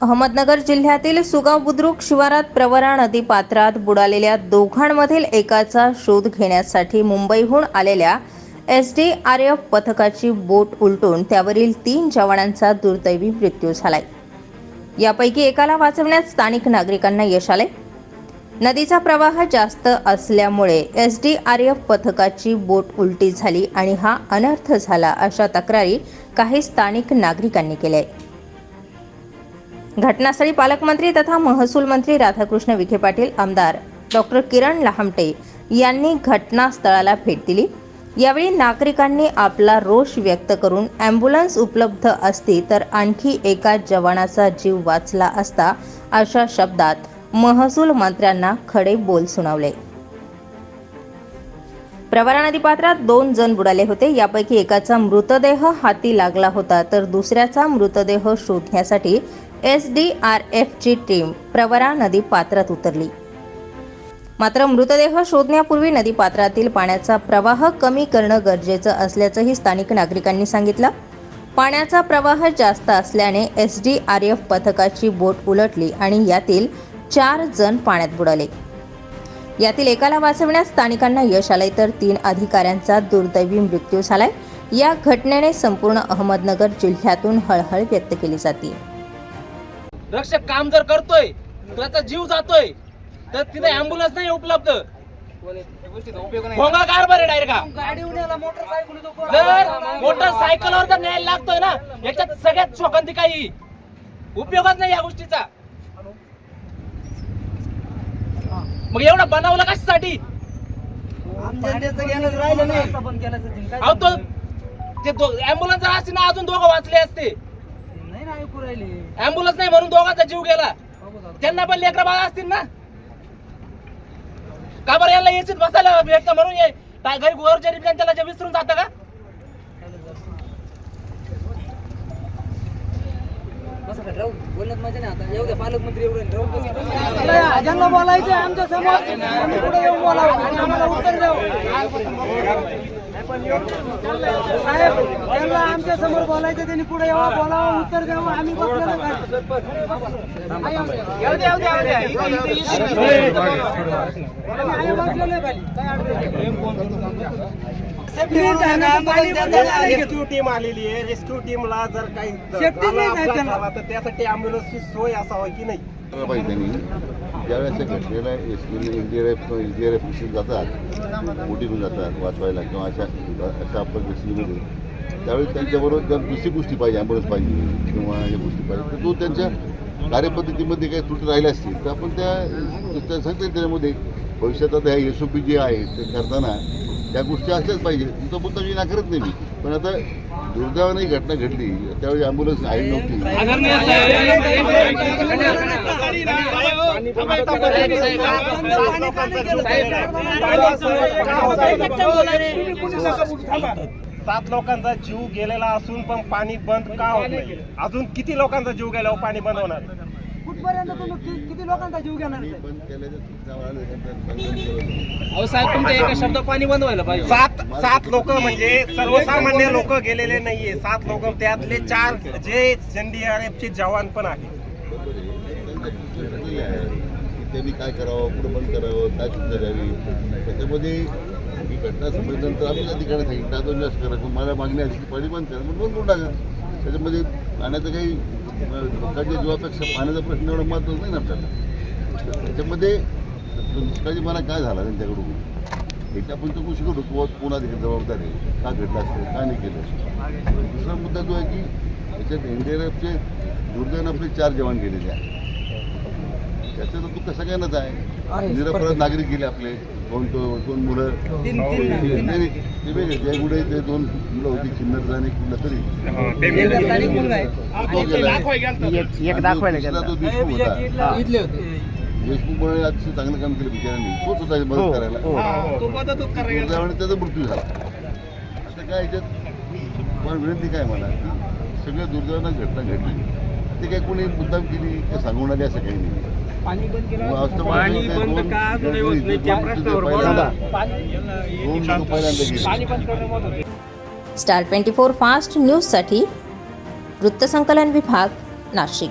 अहमदनगर जिल्ह्यातील सुगाव बुद्रुक शिवारात प्रवरा नदी पात्रात बुडालेल्या दोघांमधील एकाचा शोध घेण्यासाठी मुंबईहून आलेल्या एस डी आर एफ पथकाची बोट उलटून त्यावरील तीन जवानांचा दुर्दैवी मृत्यू झालाय. यापैकी एकाला वाचवण्यात स्थानिक नागरिकांना यश आले नदीचा प्रवाह जास्त असल्यामुळे एस डी आर एफ पथकाची बोट उलटी झाली आणि हा अनर्थ झाला अशा तक्रारी काही स्थानिक नागरिकांनी केल्या घटनास्थळी पालकमंत्री तथा महसूल मंत्री राधाकृष्ण विखे पाटील आमदार डॉक्टर किरण लहामटे यांनी घटनास्थळाला भेट दिली. यावेळी नागरिकांनी आपला रोष व्यक्त करून ॲम्ब्युलन्स उपलब्ध असती तर आणखी एका जवानाचा जीव वाचला असता अशा शब्दात महसूल मंत्र्यांना खडे बोल सुनावले. प्रवरा नदीपात्रात दोन जण बुडाले होते. यापैकी एकाचा मृतदेह हाती लागला होता. तर दुसऱ्याचा मृतदेह शोधण्यासाठी एस डी आर एफची टीम प्रवरा नदी पात्रात उतरली. मात्र मृतदेह शोधण्यापूर्वी नदीपात्रातील पाण्याचा प्रवाह कमी करणं गरजेचं असल्याचंही स्थानिक नागरिकांनी सांगितलं. पाण्याचा प्रवाह जास्त असल्याने एस डी आर एफ पथकाची बोट उलटली आणि यातील चार जण पाण्यात बुडाले. यातील एकाला वाचवण्यात स्थानिकांना यश आलंय तर तीन अधिकाऱ्यांचा दुर्दैवी मृत्यू झालाय. या घटनेने संपूर्ण अहमदनगर जिल्ह्यातून हळहळ व्यक्त केली जाते. रक्षक काम जर करतोय त्याचा जीव जातोय तर तिथे अँब्युलन्स नाही उपलब्ध. भोंगा कारभार आहे डायरेक्ट जर मोटरसायकलवर जर न्याय लागतोय ना याच्यात सगळ्यात शोकांती काही उपयोगच नाही या गोष्टीचा. मग एवढं बनवलं कशासाठी? अहो तो ते अँब्युलन्स असते ना अजून दोघं वाचले असते. अँब्युलन्स नाही म्हणून दोघांचा जीव गेला. त्यांना पण लेकरं बाळा असतील ना. का बरं यांना यायचीच बसायला भेटतं म्हणून घरी गोर जरी त्यांच्या विसरून जातं का? ज्यांना बोलायचं आमच्यासमोर आम्ही पुढे येऊन बोलावं. आणि आम्हाला उत्तर द्यावं. साहेब त्यांना आमच्यासमोर बोलायचं त्यांनी पुढे यावं बोलावं उत्तर द्यावं. आम्ही बसलेलं खाली. काय अडचण रेस्क्यू टीम आलेली आहे. रेस्क्यू टीमला जर काही नाही. झाला तर त्यासाठी अँब्युलन्सची सोय असावा की नाही? ज्यावेळेस त्या घटनेला S N D R F S D R F जातात बोटीतून जातात वाचवायला किंवा अशा अशा परिस्थितीमध्ये त्यावेळी त्यांच्याबरोबर जर दुसरी गोष्टी पाहिजे ॲम्ब्युलन्स पाहिजे किंवा या गोष्टी पाहिजे तर तो त्यांच्या कार्यपद्धतीमध्ये काही त्रुटी राहिल्या असतील तर आपण त्या त्या सांगता त्याच्यामध्ये भविष्यात आता ह्या एस ओ पी जे आहे ते करताना त्या गोष्टी असल्याच पाहिजे. तो मुद्दा मी नाकारत नाही मी. पण आता दुर्दैवाने ही घटना घडली. त्यावेळी ॲम्ब्युलन्स आहे नव्हती. सात लोकांचा जीव गेलेला असून पण पाणी बंद का होत नाही? अजून किती लोकांचा जीव गेल्यावर पाणी बंद होणार? कुठपर्यंत तुम्ही किती लोकांचा जीव घेणार. अहो साहेब तुमच्या एका शब्द पाणी बंद व्हायला पाहिजे. सात सात लोक म्हणजे सर्वसामान्य लोक गेलेले नाहीये. सात लोक त्यातले चार जे एनडीआरएफ चे जवान पण आहेत. त्यांनी काय करावं कुठं बंद करावं काय सूचना द्यावी? त्याच्यामध्ये ही घटना समजल्यानंतर आम्ही अधिकारी सांगितलं. आता जास्त करा मला मागणी असली की पाणी बंद करा मग बंद करून टाका. त्याच्यामध्ये पाण्याचं काही अं, लोकांच्या जीवापेक्षा पाण्याचा प्रश्न एवढा महत्त्वाचा नाही ना आपल्याला. त्याच्यामध्ये दुष्काळी मला काय झाला त्यांच्याकडून? एक आपण चौकशी करू किंवा कोणा देखील जबाबदारी का घडलं असेल का नाही केलं दुसरा मुद्दा जो आहे की त्याच्यात एन डी आर एफचे दुर्दैवानं आपले चार जवान गेलेले आहेत. त्याचा तर दुःख सगळ्यांनाच आहे. निरपराध नागरिक गेले आपले. दोन दोन दोन मुलं. नाही, नाही, ते वेगळे गुडे ते दोन मुलं होती चिन्नरचा आणि कुठला तरी. एक दाखवायला दुसरा तो देशमुख होता. देशमुखमुळे अतिशय चांगलं काम केलं बिचाऱ्यांनी. तोच होता मदत करायला. त्याचा मृत्यू झाला. आता काय याच्यात? पण विनंती काय मला? सगळ्या दुर्दैवानं घटना घडली. ते काय कोणी मुद्दाम केली का सांगून आली असं काही नाही. पाणी बंद का? पहिल्यांदा. गेले. स्टार ट्वेंटी फोर फास्ट न्यूजसाठी वृत्तसंकलन विभाग नाशिक.